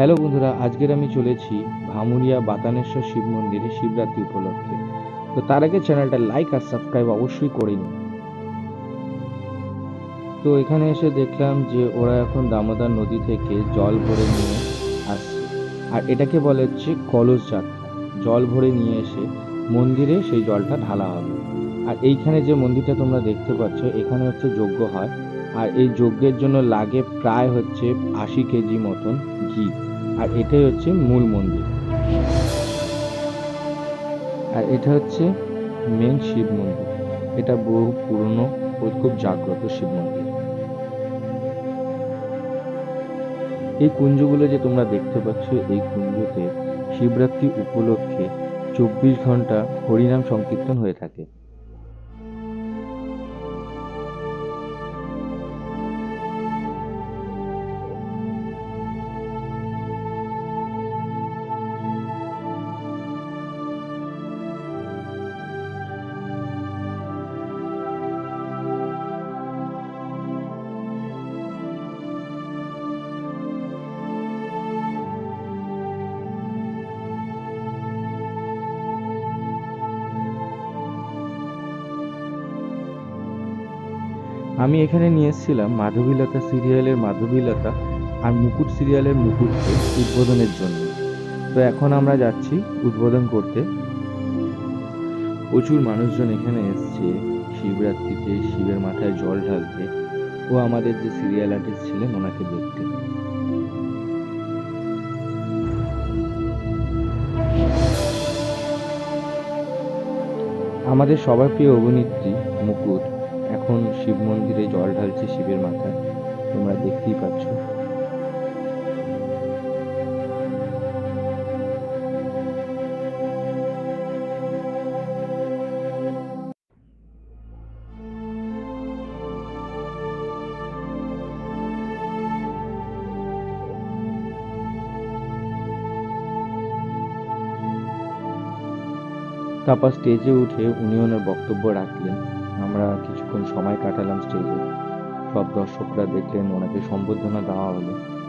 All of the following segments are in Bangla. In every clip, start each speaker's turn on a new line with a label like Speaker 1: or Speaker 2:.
Speaker 1: হ্যালো বন্ধুরা, আজকের আমি চলেছি ভামুরিয়া বাতানেশ্বর শিব মন্দিরে শিবরাত্রি উপলক্ষে। তো তার আগে চ্যানেলটা লাইক আর সাবস্ক্রাইব অবশ্যই করে নিন। তো এখানে এসে দেখলাম যে ওরা এখন দামোদর নদী থেকে জল ভরে নিয়ে আসছে। আর এটাকে বলে হচ্ছে কলস যাত্রা। জল ভরে নিয়ে এসে মন্দিরে সেই জলটা ঢালা হবে। আর এইখানে যে মন্দিরটা তোমরা দেখতে পাচ্ছ, এখানে হচ্ছে যজ্ঞ হয়। আর এই যজ্ঞের জন্য লাগে প্রায় হচ্ছে আশি কেজি মতন ঘি। আর এটাই হচ্ছে মূল মন্দির। আর এটা হচ্ছে মেন শিব মন্দির। এটা বহু পুরনো ও খুব জাগ্রত শিব মন্দির। এই কুঞ্জগুলো যে তোমরা দেখতে পাচ্ছ, এই কুঞ্জতে শিবরাত্রি উপলক্ষে চব্বিশ ঘণ্টা হরিনাম সংকীর্তন হয়ে থাকে। আমি এখানে নিয়ে এসেছিলাম মাধবীলতা সিরিয়ালের মাধবীলতা আর মুকুট সিরিয়ালের মুকুটকে উদ্বোধনের জন্য। তো এখন আমরা যাচ্ছি উদ্বোধন করতে। প্রচুর মানুষজন এখানে এসছে। শিবরাত্রিতে শিবের মাথায় জল ঢালতে। ও আমাদের যে সিরিয়াল আর্টিস্ট ছিলেন, ওনাকে দেখতে। আমাদের সবার প্রিয় অভিনেত্রী মুকুট। এখন শিব মন্দিরে জল ঢালছে শিবের মাথায়। তোমরা দেখতেই পাচ্ছ। তারপর স্টেজে উঠে উনি ওনার বক্তব্য রাখলেন। আমরা কিছুক্ষণ সময় কাটালাম স্টেজে। সব দর্শকরা দেখলেন ওনাকে সম্বর্ধনা দেওয়া হলো।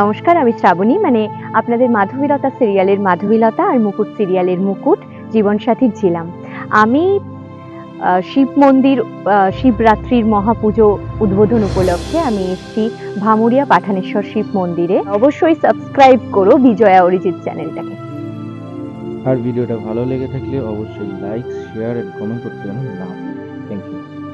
Speaker 2: নমস্কার, আমি শ্রাবণী। মানে আপনাদের মাধবীলতা সিরিয়ালের মাধবীলতা আর মুকুট সিরিয়ালের মুকুট জীবনসাথীর ছিলাম। আমি শিব মন্দির শিবরাত্রির মহাপুজো উদ্বোধন উপলক্ষে আমি এসেছি ভামুরিয়া পাঠানেশ্বর শিব মন্দিরে। অবশ্যই সাবস্ক্রাইব করো বিজয়া অরিজিৎ চ্যানেলটাকে।
Speaker 1: আর ভিডিওটা ভালো লেগে থাকলে অবশ্যই লাইক শেয়ার এন্ড কমেন্ট করতে না।